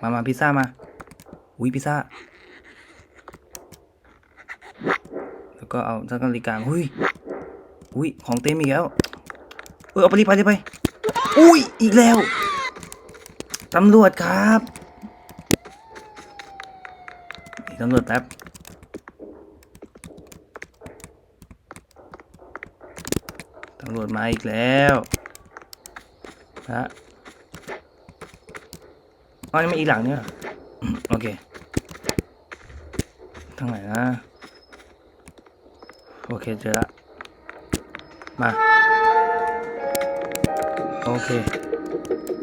มามาพิซซ่ามา อุ้ยพิซซ่า แล้วก็เอาสักนาฬิกาอุ้ย อุ้ย ของเต็มอีกแล้ว เออเอาไปรีบไปรีบไป อุ้ย อีกแล้ว ตำรวจครับตำรวจแป๊บตำรวจมาอีกแล้วฮะ อ๋อนี่มันอีกหลังเนี่ยโอเค ทางไหนนะ โอเคเจอละ มา โอเค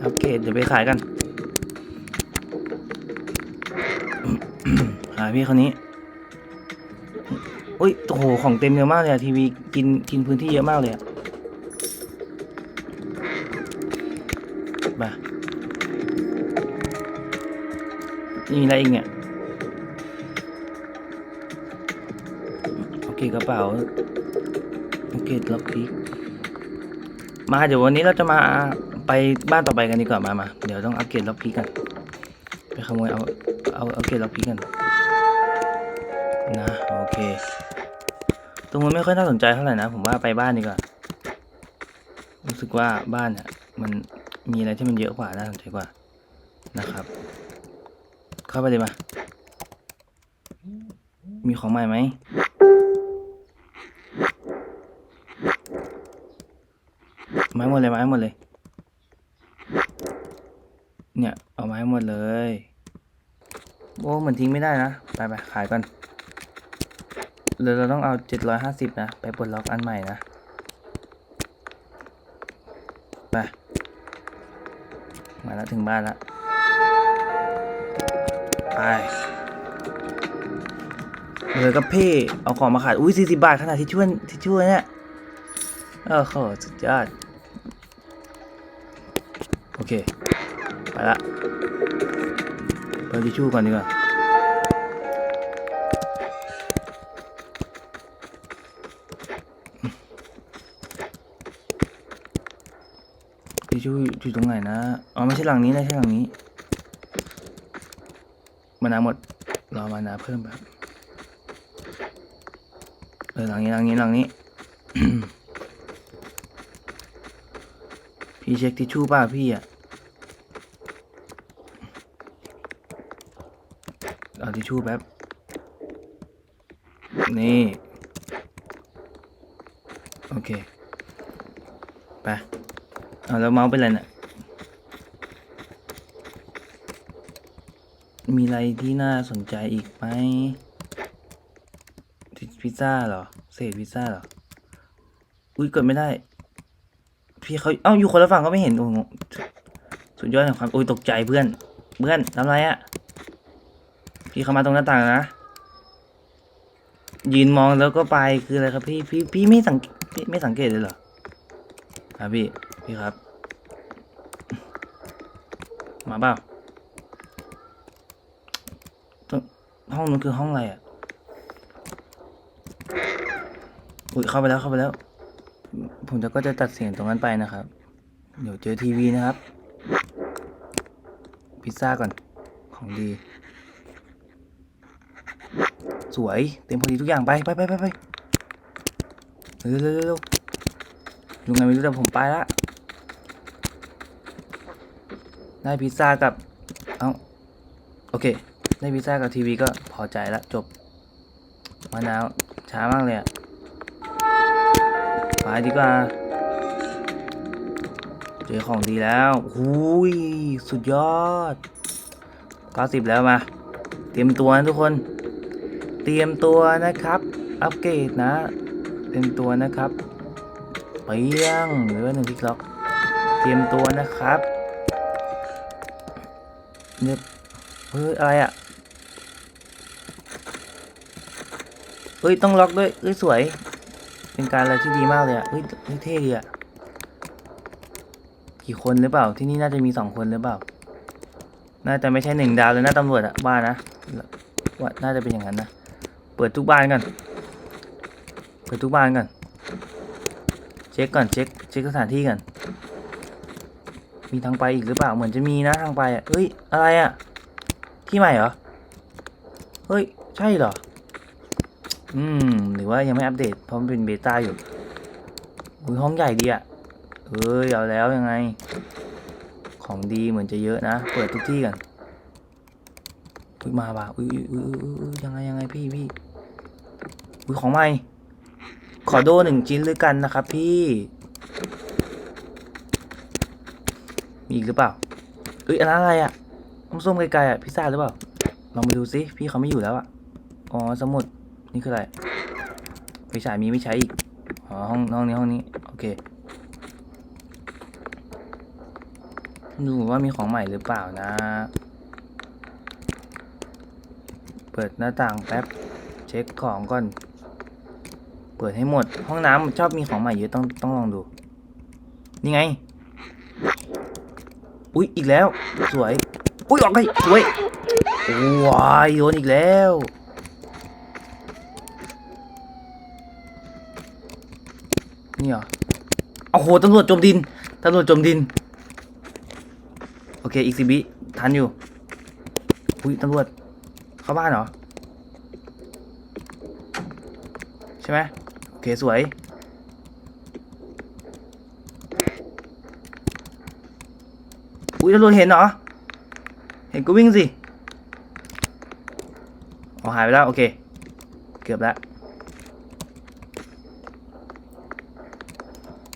อัปเกรดเดี๋ยวไปขายกันหาพี่คนนี้ อุ้ย โอ้โห ของเต็มเยอะมากเลยทีวีกินกินพื้นที่เยอะมากเลยอะมา มีอะไรอีกเนี่ย โอเคกระเป๋า โอเคล็อกพีกมาเดี๋ยววันนี้เราจะมาไปบ้านต่อไปกันดีกว่ามามาเดี๋ยวต้องอัปเกรดล็อกพีกกัน ไปขโมยเอาเอาเอาเกรดล็อกพีกกันนะโอเค ตรงนู้นไม่ค่อยน่าสนใจเท่าไหร่นะ ผมว่าไปบ้านดีกว่า รู้สึกว่าบ้านเนี่ยมันมีอะไรที่มันเยอะกว่าน่าสนใจกว่านะครับ เข้าไปเลยมา มีของใหม่ไหม ไม้หมดเลยไม้หมดเลย เนี่ย เอาไม้หมดเลย โอ้เหมันทิ้งไม่ได้นะ ไปไปขายก่อนเดี๋ยวเราต้องเอาเจ็ดร้อยห้าสิบนะ ไปปลดล็อกอันใหม่นะ ไป มาแล้วถึงบ้านแล้ว เดี๋ยวกับพี่เอาของมาขายอุ้ยสี่สิบาทขนาดที่ช่วยที่ช่วยเนี่ยโอ้โหสุดยอดโอเคไปละเปิดทิชชู่ก่อนดีกว่าทิชชู่อยู่ตรงไหนนะอ๋อไม่ใช่หลังนี้นะใช่หลังนี้ มานาหมด รอมานาเพิ่มแบบเออหลังนี้หลังนี้หลังนี้ พี่เช็คทิชชู่ป่ะพี่อะเอาทิชชู่แป๊บ นี่ โอเค ไป เอาแล้วเมาส์เป็นไรเนี่ย มีอะไรที่น่าสนใจอีกไหมพิซซ่าเหรอ เศษพิซซ่าเหรอ อุ้ยกดไม่ได้ พี่เขาเอ้าอยู่คนละฝั่งก็ไม่เห็นโอ้สุดยอดแห่งความอุ้ยตกใจเพื่อน เพื่อนทำไรอะพี่เข้ามาตรงหน้าต่างนะ ยืนมองแล้วก็ไปคืออะไรครับพี่พี่พี่ไม่สังพี่ไม่สังเกตเลยเหรอครับพี่พี่ครับ มาเปล่า ห้องนู้นคือห้องอะไรอะ อุ้ยเข้าไปแล้วเข้าไปแล้ว ผมจะก็จะตัดเสียงตรงนั้นไปนะครับ เดี๋ยวเจอทีวีนะครับ พิซซ่าก่อน ของดี สวย เต็มพอดีทุกอย่างไปไปไปไปไปเร็วเร็วเร็วเร็วยังไงไม่รู้แต่ผมไปละได้พิซซ่ากับ เอ้า โอเค ได้พิซซ่ากับทีวีก็พอใจละจบมะนาวช้ามากเลยอะไปดีกว่า เจอของดีแล้วหุยสุดยอด 90 แล้วมา เตรียมตัวนะทุกคน เตรียมตัวนะครับ อัปเกรดนะ เตรียมตัวนะครับเปียงหรือว่าหนึ่งพิกล็อก เตรียมตัวนะครับเนี่ยเฮ้ยอะไรอะ่ เฮ้ยต้องล็อกด้วยเฮ้ยสวย เป็นการอะไรที่ดีมากเลยอะ่ะเฮ้ยเท่ดีอะ่ะกี่คนหรือเปล่าที่นี่น่าจะมีสองคนหรือเปล่า น่าจะไม่ใช่หนึ่งดาวเลยนะตำรวจอะบ้านนะว่าน่าจะเป็นอย่างนั้นนะเปิดทุกบ้านก่อนเปิดทุกบ้านก่อนเช็คก่อนเช็คเช็คสถานที่ก่อนมีทางไปอีกหรือเปล่าเหมือนจะมีนะทางไปอะเอ้ยอะไรอะที่ใหม่เหรอเฮ้ยใช่เหรอ อืม หรือว่ายังไม่อัปเดตเพราะมันเป็นเบต้าอยู่อุ้ยห้องใหญ่ดีอะเฮ้ยเอาแล้วยังไง ของดีเหมือนจะเยอะนะ เปิดทุกที่กันอุ้ยมาว่ะอุ้ยอุ้ยอุ้ยอุ้ยยังไงยังไงพี่พี่อุ้ยของใหม่ขอโดหนึ่งชิ้นหรือกันนะครับพี่มีอีกหรือเปล่าเอ้ยอันนั้นอะไรอะน้ำส้มไกลๆอะพิซซ่าหรือเปล่าลองไปดูซิพี่เขาไม่อยู่แล้วอะอ๋อสมุด นี่คืออะไรไฟฉายมีไม่ใช้อีก อ๋อห้องห้องนี้ห้องนี้ โอเค ดูว่ามีของใหม่หรือเปล่านะ เปิดหน้าต่างแป๊บ เช็คของก่อน เปิดให้หมด ห้องน้ำชอบมีของใหม่เยอะต้องต้องลองดู นี่ไง อุ๊ยอีกแล้ว สวย อุ๊ยออกไปสวยว้ายโดนอีกแล้ว นี่เหรอโอ้โหตำรวจจมดินตำรวจจมดิน โอเคอีกสิบิทันอยู่อุ้ยตำรวจเข้าบ้านเหรอ ใช่ไหมโอเคสวยอุ้ยตำรวจเห็นเหรอ เห็นก็วิ่งสิอ๋อหายไปแล้ว โอเค เกือบแล้ว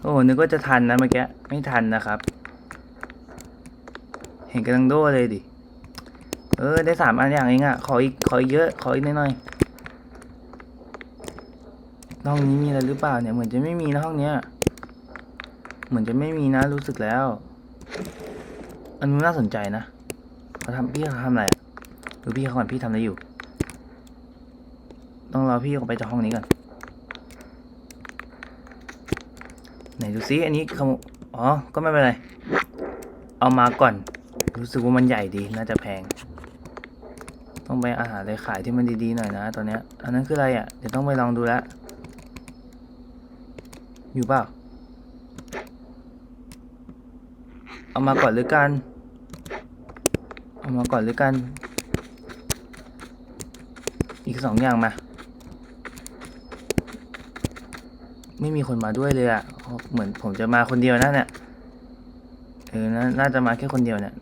โอ้นึกว่าจะทันนะเมื่อกี้ไม่ทันนะครับ เห็นกำลังโดเลยดิ เออ ได้สามอันอย่างเองอะขออีก ขออีกเยอะ ขออีกหน่อยๆห้องนี้มีอะไรหรือเปล่าเนี่ย เหมือนจะไม่มีนะห้องเนี้ย เหมือนจะไม่มีนะรู้สึกแล้ว อันนี้น่าสนใจนะเขาทำพี่เขาทำอะไรดูพี่เขาก่อนพี่ทำอะไรอยู่ ต้องรอพี่เขาไปจากห้องนี้ก่อน ไห นดูซิอันนี้ขโมอ๋อ ก็ไม่เป็นไร เอามาก่อน รู้สึกว่ามันใหญ่ดี น่าจะแพง ต้องไปอาหารอะไรขายที่มันดีๆหน่อยนะตอนเนี้ย อันนั้นคืออะไรอะ เดี๋ยวต้องไปลองดูแลอยู่เปล่า เอามาก่อนหรือกัน เอามาก่อนหรือกัน อีกสองอย่างมา ไม่มีคนมาด้วยเลยอะ่ะ เหมือนผมจะมาคนเดียวนะเนี่ยเออน,น่าจะมาแค่คนเดียวเนี่ย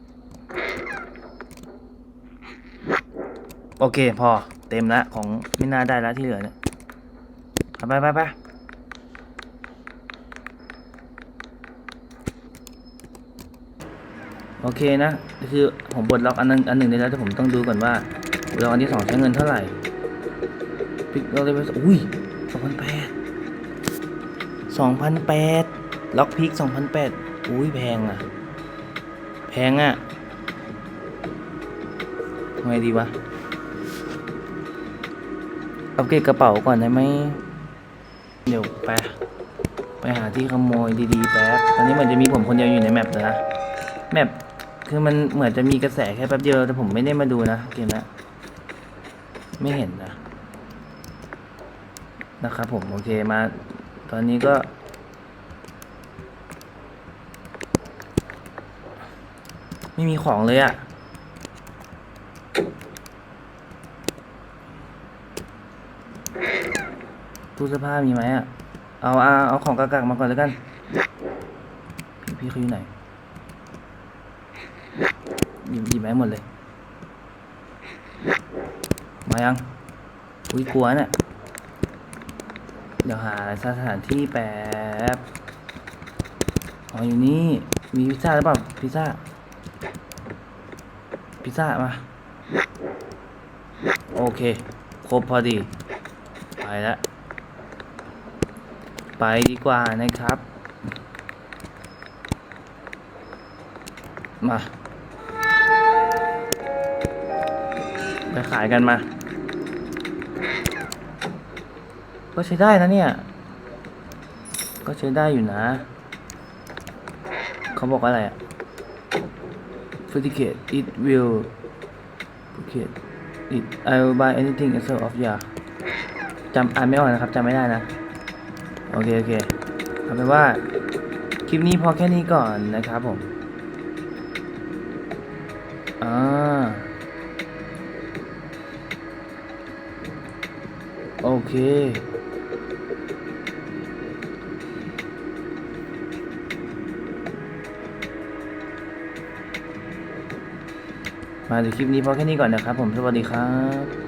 โอเคพอเต็มละของไม่น่าได้ละที่เหลือเนี่ย ไปไปไปโอเคนะ คือผมบดล็อกอันนึงอันหนึ่งได้แล้วแต่ผมต้องดูก่อนว่าบดล็อกอันที่สองใช้เงินเท่าไหร่ปิกเราเลยไปอุ้ยสองพันแปด สองพันแปดล็อกพิกสองพันแปดอุ้ยแพงอะ แพงอะทำไงดีวะ อัปเกรดกระเป๋าก่อนได้ไหม เดี๋ยวไป ไปหาที่ขโมยดีๆแป๊บ ตอนนี้เหมือนจะมีผมคนเดียวอยู่ในแมปนะ แมปคือมันเหมือนจะมีกระแสแค่แป๊บเดียว แต่ผมไม่ได้มาดูนะเกมนะไม่เห็นนะ นะครับผม โอเคมา ตอนนี้ก็ ไม่มีของเลยอะตู้เสื้อผ้ามีไหมอะเอาเอาเอาของกากๆมาก่อนแล้วกัน พี่พี่เขาอยู่ไหน หยิบหยิบมาให้หมดเลย มายัง อุ้ยกลัวเนี่ย เดี๋ยวหาสถานที่แป๊บ อ๋ออยู่นี่ มีพิซซ่าหรือเปล่า พิซซ่า พิซซ่ามา โอเค ครบพอดี ไปแล้ว ไปดีกว่านะครับ มา ไปขายกันมา ก็ใช้ได้นะเนี่ย ก็ใช้ได้อยู่นะ เขาบอกอะไรอะ Predicate it will Predicate it I will buy anything except of ya จำอ่านไม่ออกนะครับจำไม่ได้นะ โอเค โอเคเอาเป็นว่า คลิปนี้พอแค่นี้ก่อนนะครับผมอ่าโอเค มาถึงคลิปนี้พอแค่นี้ก่อนนะครับ ผมสวัสดีครับ